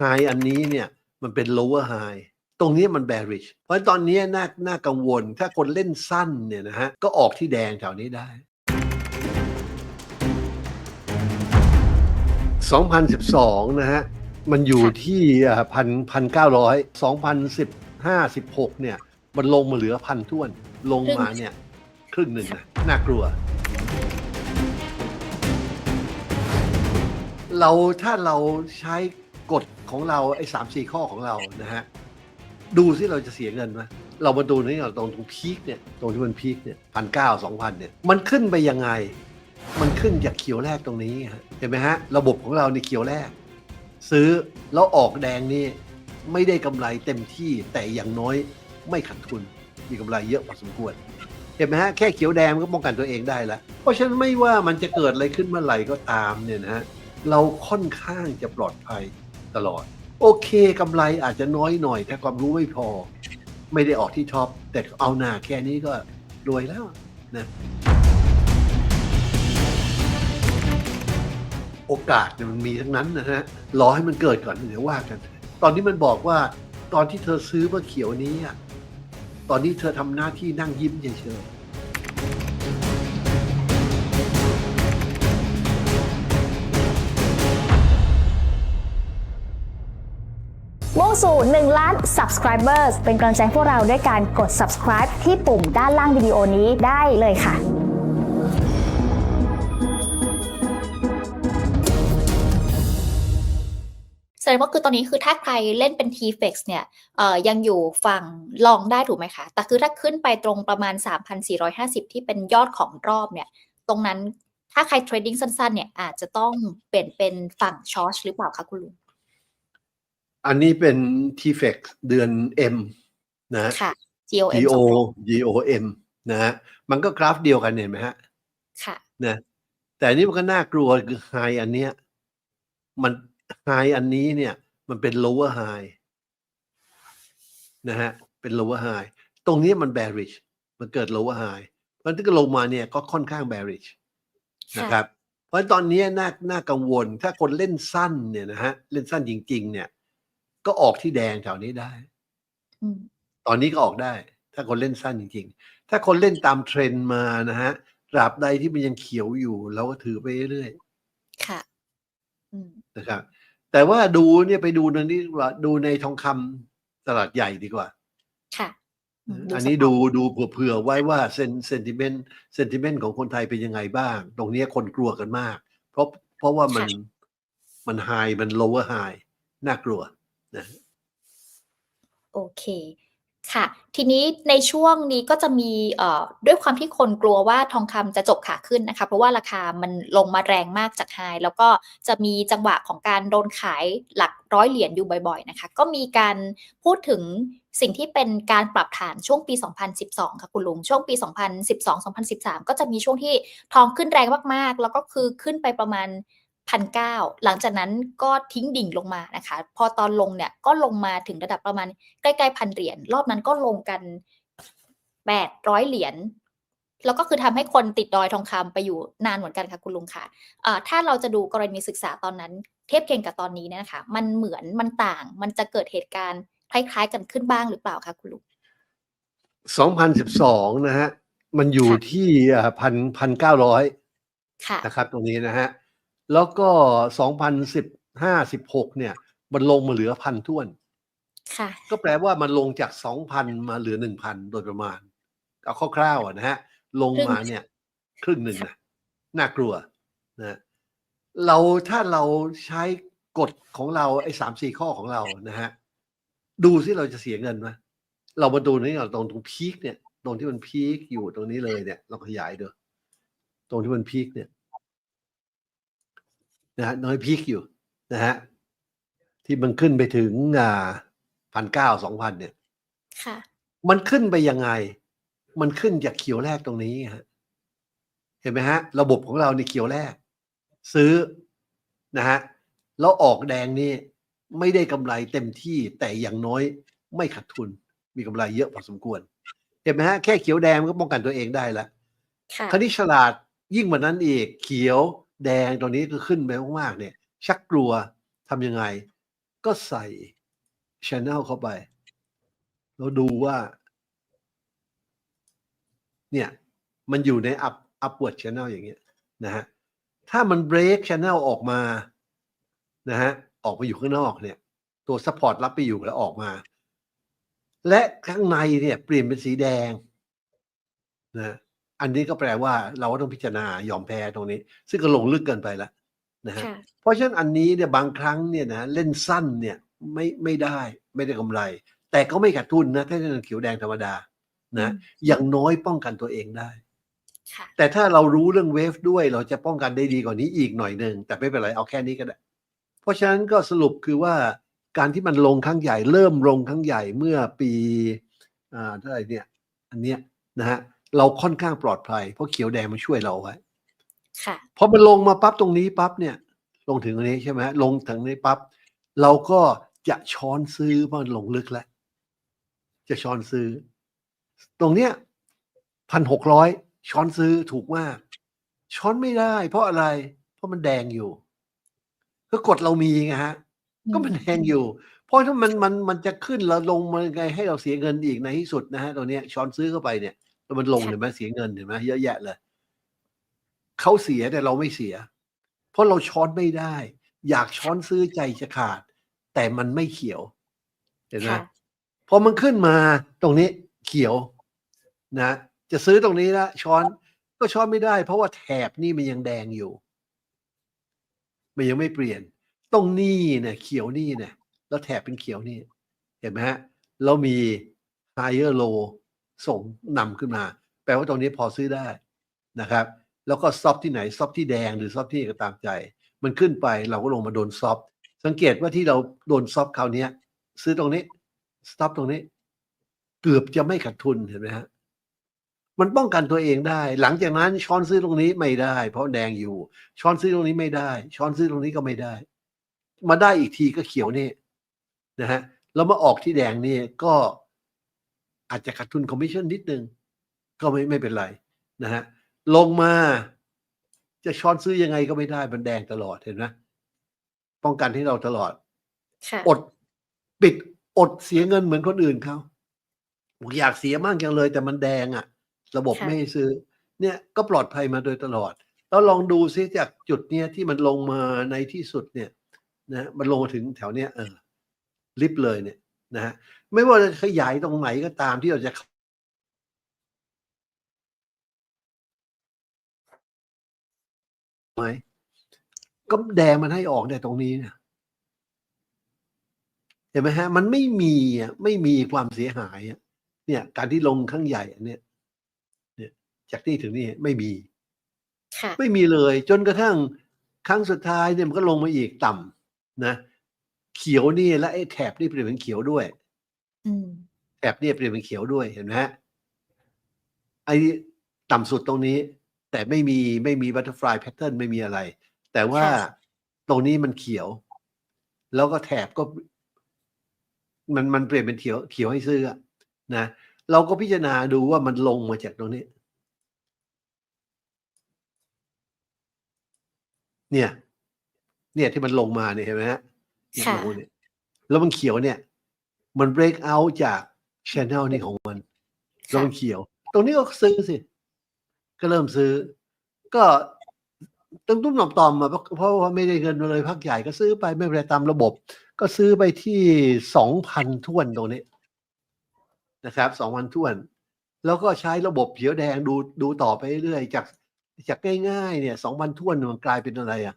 ไฮอันนี้เนี่ยมันเป็น lower high ตรงนี้มัน bearish เพราะตอนนี้น่าน่ากังวล ถ้าคนเล่นสั้นเนี่ยนะฮะ ก็ออกที่แดงแถวนี้ได้ 2012 นะฮะ มันอยู่ที่พันพันเก้าร้อยสองพันสิบห้าสิบหกเนี่ย มันลงมาเหลือพันท้วน ลงมาเนี่ย ครึ่งหนึ่งนะน่ากลัว เราถ้าเราใช้ กฎของเราไอ้สามสี่ข้อของเรานะฮะดูซิเราจะเสียเงินไหมเรามาดูนี่เราตรงตรงพีคเนี่ยตรงที่มันพีคเนี่ยพันเก้าสองพันเนี่ยมันขึ้นไปยังไง มันขึ้นจากเขียวแรกตรงนี้ฮะเห็นไหมฮะระบบของเราในเขียวแรก ซื้อแล้วออกแดงนี่ไม่ได้กำไรเต็มที่แต่อย่างน้อยไม่ขาดทุนมีกำไรเยอะพอสมควรเห็นไหมฮะแค่เขียวแดงก็ป้องกันตัวเองได้แล้ว เพราะฉะนั้นไม่ว่ามันจะเกิดอะไรขึ้นเมื่อไหร่ก็ตามเนี่ยนะฮะเราค่อนข้างจะปลอดภัย ตลอด โอเคกำไรอาจจะน้อยหน่อย ถ้าความรู้ไม่พอ ไม่ได้ออกที่ท็อป แต่เอาหน้าแค่นี้ก็รวยแล้วนะโอกาสเนี่ยมันมีทั้งนั้นนะฮะรอให้มันเกิดก่อนเดี๋ยวว่ากัน ตอนนี้มันบอกว่าตอนที่เธอซื้อเมื่อเขียวนี้อะตอนนี้เธอทำหน้าที่นั่งยิ้มเฉยๆ มุ่งสู่ 1 ล้าน subscribers เป็นกำลังใจพวกเราด้วยการกด subscribe ที่ปุ่มด้านล่างวิดีโอนี้ได้เลยค่ะแสดงว่าคือตอนนี้คือถ้าใครเล่นเป็น t-fex เนี่ยยังอยู่ฝั่งลองได้ถูกไหมคะ แต่คือถ้าขึ้นไปตรงประมาณ 3,450 ที่เป็นยอดของรอบเนี่ย ตรงนั้นถ้าใครเทรดดิ้งสั้นๆเนี่ยอาจจะต้องเปลี่ยนเป็นฝั่งช็อตหรือเปล่าคะคุณลุง อันนี้เป็น t f e x เดือน M นะ ค่ะ GOM G O สอง G O M นะฮะมันก็กราฟเดียวกันเห็นไหมฮะ ค่ะนะแต่อันนี้มันก็น่ากลัวคือไฮอันเนี้ยมันไฮอันนี้เนี่ย มันเป็น lower high นะฮะเป็น lower high ตรงนี้มัน bearish มันเกิด lower high เพราะฉะนั้นถ้าเกิดลงมาเนี่ยก็ค่อนข้าง bearish นะครับ เพราะฉะนั้นตอนนี้น่าน่ากังวลถ้าคนเล่นสั้นเนี่ยนะฮะเล่นสั้นจริง ๆ เนี่ย ก็ออกที่แดงแถวนี้ได้อืมตอนนี้ก็ออกได้ ถ้าคนเล่นสั้นจริง ๆ ถ้าคนเล่นตามเทรนด์มานะฮะตราบใดที่มันยังเขียวอยู่เราก็ถือไปเรื่อยค่ะอืมๆนะครับ แต่ว่าดูเนี่ยไปดูในนี้ดีกว่าดูในทองคำตลาดใหญ่ดีกว่า ค่ะมอันนี้สภาพดูดูเผื่อๆไว้ว่าเซนเซนติเมนต์เซนติเมนต์ของคนไทยเป็นยังไงบ้าง ตรงเนี้ยคนกลัวกันมาก เพราะเพราะว่ามันมันไฮมัน lower high น่ากลัว นะโอเคค่ะ ทีนี้ในช่วงนี้ก็จะมีเอ่อด้วยความที่คนกลัวว่าทองคำจะจบขาขึ้นนะคะ เพราะว่าราคามันลงมาแรงมากจากไฮแล้วก็จะมีจังหวะของการโดนขายหลักร้อยเหรียญอยู่บ่อยๆนะคะ ก็มีการพูดถึงสิ่งที่เป็นการปรับฐานช่วงปี 2012 ค่ะคุณลุง ช่วงปี 2012-2013 ก็จะมีช่วงที่ทองขึ้นแรงมากๆ แล้วก็คือขึ้นไปประมาณ พันเก้าหลังจากนั้นก็ทิ้งดิ่งลงมานะคะ พอตอนลงเนี่ยก็ลงมาถึงระดับประมาณใกล้ๆพันเหรียญรอบนั้นก็ลงกันแปดร้อยเหรียญแล้วก็คือทำให้คนติดดอยทองคำไปอยู่นานเหมือนกันค่ะคุณลุงค่ะเอ่อถ้าเราจะดูกรณีศึกษาตอนนั้น เทียบเคียงกับตอนนี้เนี่ยนะคะ มันเหมือนมันต่าง มันจะเกิดเหตุการณ์คล้ายๆ กันขึ้นบ้างหรือเปล่าคะคุณลุง2012นะฮะ มันอยู่ค่ะที่พันพันเก้าร้อยค่ะนะครับตรงนี้นะฮะ แล้วก็ 2015 16 เนี่ย มันลงมาเหลือพันท้วน ค่ะ ก็แปลว่ามันลงจาก 2,000 มาเหลือ 1,000 โดยประมาณ เอาคร่าวๆอะนะฮะ ลงมาเนี่ย ครึ่งหนึ่งนะน่ากลัวนะเราถ้าเราใช้กฎของเราไอ้สามสี่ข้อของเรานะฮะ ดูซิเราจะเสียเงินไหมเรามาดูนี่ก่อนตรงตรงพีคเนี่ย ตรงที่มันพีคอยู่ตรงนี้เลยเนี่ย เราขยายดูตรงที่มันพีคเนี่ย นะฮะน้อยพีคอยู่นะฮะที่มันขึ้นไปถึงอ่าพันเก้าสองพันเนี่ย ค่ะ มันขึ้นไปยังไง มันขึ้นจากเขียวแรกตรงนี้ฮะเห็นไหมฮะ ระบบของเราในเขียวแรก ซื้อนะฮะแล้วออกแดงนี่ไม่ได้กำไรเต็มที่แต่อย่างน้อยไม่ขาดทุน มีกำไรเยอะพอสมควร เห็นไหมฮะแค่เขียวแดงมันก็ป้องกันตัวเองได้แล้วค่ะคราวนี้ฉลาดยิ่งกว่านั้นอีกเขียว แดงตรงนี้ก็ขึ้นไปมากๆเนี่ย ชักกลัวทำยังไง ก็ใส่ channel เข้าไป แล้วดูว่า เนี่ย มันอยู่ใน up upward channel อย่างเงี้ยนะฮะถ้ามัน break channel ออกมานะฮะออกไปอยู่ข้างนอกเนี่ย ตัว support รับไปอยู่แล้วออกมา และข้างในเนี่ย เปลี่ยนเป็นสีแดงนะ อันนี้ก็แปลว่าเราก็ต้องพิจารณายอมแพ้ตรงนี้ ซึ่งก็ลงลึกเกินไปแล้วนะฮะค่ะเพราะฉะนั้นอันนี้เนี่ยบางครั้งเนี่ยนะเล่นสั้นเนี่ยไม่ไม่ได้ไม่ได้กำไร แต่ก็ไม่ขาดทุนนะถ้าเป็นเขียวแดงธรรมดานะอืมอย่างน้อยป้องกันตัวเองได้ค่ะแต่ถ้าเรารู้เรื่องเวฟด้วยเราจะป้องกันได้ดีกว่านี้อีกหน่อยหนึ่งแต่ไม่เป็นไรเอาแค่นี้ก็ได้ เพราะฉะนั้นก็สรุปคือว่าการที่มันลงครั้งใหญ่ เริ่มลงครั้งใหญ่เมื่อปีอ่าเท่าไหร่เนี่ย อันเนี้ยนะฮะ เราค่อนข้างปลอดภัย เพราะเขียวแดงมันช่วยเราไว้ค่ะพอมันลงมาปั๊บตรงนี้ปั๊บเนี่ย ลงถึงตรงนี้ใช่ไหมลงถึงนี้ปั๊บเราก็จะช้อนซื้อเพราะมันลงลึกแล้ว จะช้อนซื้อ ตรงเนี้ยพันหกร้อยช้อนซื้อถูกมาก ช้อนไม่ได้ เพราะอะไร เพราะมันแดงอยู่ ก็กดเรามีไงฮะ ก็มันแดงอยู่ เพราะถ้ามันมันมันจะขึ้นแล้วลงมาไงให้เราเสียเงินอีกในที่สุดนะฮะตัวเนี้ยช้อนซื้อเข้าไปเนี่ยแล้ว มันลงค่ะเห็นไหมเสียเงินเห็นไหมเยอะแยะเลยเขาเสียแต่เราไม่เสีย เพราะเราช้อนไม่ได้ อยากช้อนซื้อใจจะขาด แต่มันไม่เขียว เห็นไหมค่ะพอมันขึ้นมาตรงนี้เขียวนะ จะซื้อตรงนี้ละช้อนก็ช้อนไม่ได้ เพราะว่าแถบนี่มันยังแดงอยู่ มันยังไม่เปลี่ยนตรงนี้เนี่ยเขียวนี่เนี่ยแล้วแถบเป็นเขียวนี่ เห็นไหมฮะเรามี higher low ส่งนำขึ้นมา แปลว่าตรงนี้พอซื้อได้นะครับ แล้วก็ซอฟที่ไหนซอฟที่แดงหรือซอฟที่ก็ตามใจ มันขึ้นไปเราก็ลงมาโดนซอฟสังเกตว่าที่เราโดนซอฟคราวนี้ซื้อตรงนี้สต็อปตรงนี้ เกือบจะไม่ขาดทุนเห็นไหมฮะมันป้องกันตัวเองได้ หลังจากนั้นช้อนซื้อตรงนี้ไม่ได้ เพราะแดงอยู่ ช้อนซื้อตรงนี้ไม่ได้ ช้อนซื้อตรงนี้ก็ไม่ได้ มาได้อีกทีก็เขียวนี่นะฮะแล้วมาออกที่แดงนี่ก็ อาจจะขาดทุนคอมมิชชั่นนิดนึง ก็ไม่ไม่เป็นไรนะฮะลงมาจะช้อนซื้อยังไงก็ไม่ได้มันแดงตลอดเห็นไหมป้องกันให้เราตลอดค่ะอดปิดอดเสียเงินเหมือนคนอื่นเขาบอกอยากเสียมากจังเลยแต่มันแดงอะ่ะ ระบบค่ะไม่ให้ซื้อ เนี่ยก็ปลอดภัยมาโดยตลอด แล้วลองดูซิจากจุดเนี้ยที่มันลงมาในที่สุดเนี่ย นะมันลงมาถึงแถวเนี้ยเออลิฟต์เลยเนี่ยนะฮะ ไม่ว่าจะขยายตรงไหนก็ตามที่เราจะไหมก็แดงมันให้ออกเนี่ยตรงนี้เนี่ยเห็นไหมฮะ มันไม่มีอะไม่มีความเสียหายอะเนี่ย การที่ลงครั้งใหญ่อันเนี่ย เนี่ย จากนี่ถึงนี่ไม่มีค่ะไม่มีเลย จนกระทั่งครั้งสุดท้ายเนี่ยมันก็ลงมาอีกต่ำนะเขียวนี่และไอ้แถบนี่เปลี่ยนเป็นเขียวด้วยอืม แถบเนี่ยเปลี่ยนเป็นเขียวด้วยเห็นไหมฮะไอ้ต่ำสุดตรงนี้ แต่ไม่มีไม่มีบัตเตอร์ฟลายแพทเทิร์นไม่มีอะไร แต่ว่าค่ะตรงนี้มันเขียว แล้วก็แถบก็ มันมันเปลี่ยนเป็นเขียวเขียวให้ซื้ออะนะเราก็พิจารณาดูว่ามันลงมาจากตรงนี้ เนี่ย เนี่ยที่มันลงมาเนี่ยเห็นไหมฮะเนี่ยค่ะลงเนี่ยแล้วมันเขียวเนี่ย มัน break out จาก channel นี่ของมันแล้วค่ะมันเขียว ตรงนี้ก็ซื้อสิ ก็เริ่มซื้อ ก็ตุ้มตุ้มๆต่อมๆมาเพราะเพราะว่าไม่ได้เงินมาเลยพักใหญ่ก็ซื้อไปไม่เป็นไรตามระบบ ก็ซื้อไปที่สองพันทวนตรงนี้นะครับสองพันทวน แล้วก็ใช้ระบบเขียวแดงดูดูต่อไปเรื่อยๆจากจากง่ายๆเนี่ยสองพันทวนมันกลายเป็นอะไรอะ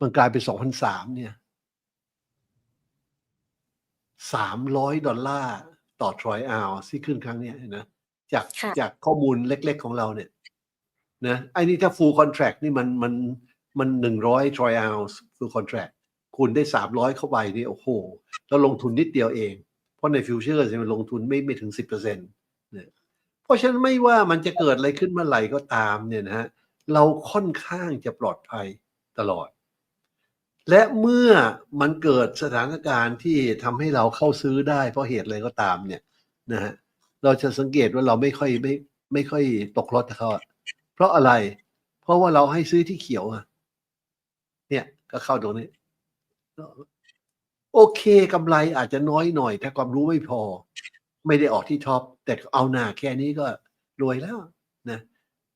มันกลายเป็นสองพันสามเนี่ย สามร้อยดอลลาร์ต่อทรอยอาวที่ขึ้นครั้งเนี้ยนะจากค่ะจากข้อมูลเล็กๆของเราเนี่ยนะไอ้นี่ถ้า full contract นี่มันมันมันหนึ่งร้อย troy ounce full contract คูณได้สามร้อยเข้าไปนี่โอ้โหเราลงทุนนิดเดียวเอง เพราะในฟิวเจอร์มันลงทุนไม่ไม่ถึงสิบเปอร์เซ็นต์เนี่ยเพราะฉะนั้นไม่ว่ามันจะเกิดอะไรขึ้นเมื่อไหร่ก็ตามเนี่ยนะฮะเราค่อนข้างจะปลอดภัยตลอด และเมื่อมันเกิดสถานการณ์ที่ทำให้เราเข้าซื้อได้เพราะเหตุอะไรก็ตามเนี่ยนะฮะเราจะสังเกตว่าเราไม่ค่อยไม่ไม่ค่อยตกรถเขาอะเพราะอะไร เพราะว่าเราให้ซื้อที่เขียวอะเนี่ยก็เข้าตรงนี้ โอเคกำไรอาจจะน้อยหน่อย ถ้าความรู้ไม่พอ ไม่ได้ออกที่ท็อป แต่เอาหน้าแค่นี้ก็รวยแล้วนะ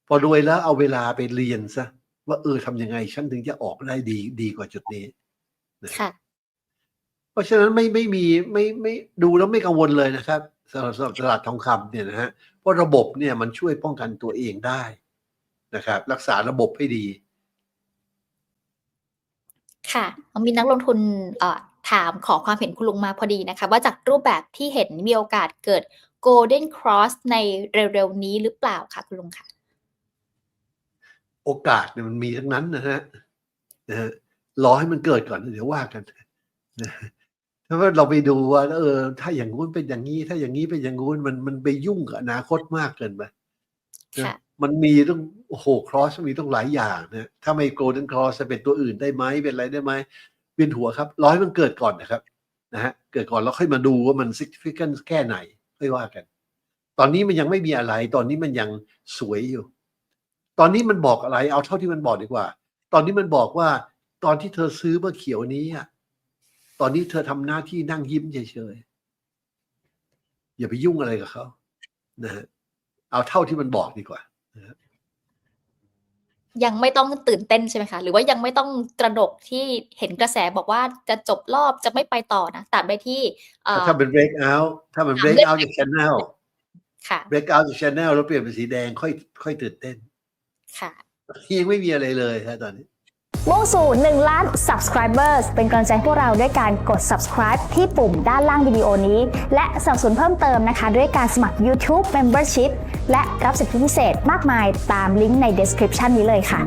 พอรวยแล้วเอาเวลาไปเรียนซะ ว่าเออทำยังไงฉันถึงจะออกได้ดีดีกว่าจุดนี้ค่ะ เพราะฉะนั้นไม่ไม่มีไม่ไม่ดูแล้วไม่กังวลเลยนะครับสำหรับสำหรับตลาดทองคำเนี่ยนะฮะเพราะระบบเนี่ยมันช่วยป้องกันตัวเองได้นะครับ รักษาระบบให้ดี ค่ะ มีนักลงทุนเอ่อถามขอความเห็นคุณลุงมาพอดีนะคะ ว่าจากรูปแบบที่เห็นมีโอกาสเกิด Golden Cross ในเร็วๆนี้หรือเปล่าคะคุณลุงคะ โอกาสเนี่ยมันมีทั้งนั้นนะฮะนะฮะรอให้มันเกิดก่อนเดี๋ยวว่ากันนะถ้าว่าเราไปดูว่าเออ ถ้าอย่างงู้นเป็นอย่างนี้ ถ้าอย่างนี้เป็นอย่างงู้นมันมันไปยุ่งกับอนาคตมากเกินไปนะค่ะมันมีต้องโอ้โหครอสมีต้องหลายอย่างนะถ้าไม่โกลเด้นครอสจะเป็นตัวอื่นได้ไหมเป็นอะไรได้ไหมเวียนหัวครับ ร้อยมันเกิดก่อนนะครับนะฮะเกิดก่อนแล้วค่อยมาดูว่ามัน significant แค่ไหนค่อยว่ากัน ตอนนี้มันยังไม่มีอะไร ตอนนี้มันยังสวยอยู่ ตอนนี้มันบอกอะไร เอาเท่าที่มันบอกดีกว่า ตอนนี้มันบอกว่า ตอนที่เธอซื้อเมื่อเขียวนี้อะตอนนี้เธอทำหน้าที่นั่งยิ้มเฉยๆอย่าไปยุ่งอะไรกับเขานะฮะเอาเท่าที่มันบอกดีกว่ายังไม่ต้องตื่นเต้นใช่ไหมคะ หรือว่ายังไม่ต้องตระหนกที่เห็นกระแสบอกว่าจะจบรอบจะไม่ไปต่อนะตราบใดที่เอ่อถ้าเป็น break out ถ้ามัน break out จาก channel ค่ะ break out จาก channel แล้วเปลี่ยนเป็นสีแดงค่อยค่อยตื่นเต้น ค่ะยังไม่มีอะไรเลยฮะตอนนี้มุ่งสู่1ล้าน subscribers เป็นกำลังใจให้พวกเราด้วยการกด subscribe ที่ปุ่มด้านล่างวิดีโอนี้ และสนับสนุนเพิ่มเติมนะคะ ด้วยการสมัคร YouTube Membership และรับสิทธิพิเศษมากมายตามลิงก์ใน description นี้เลยค่ะ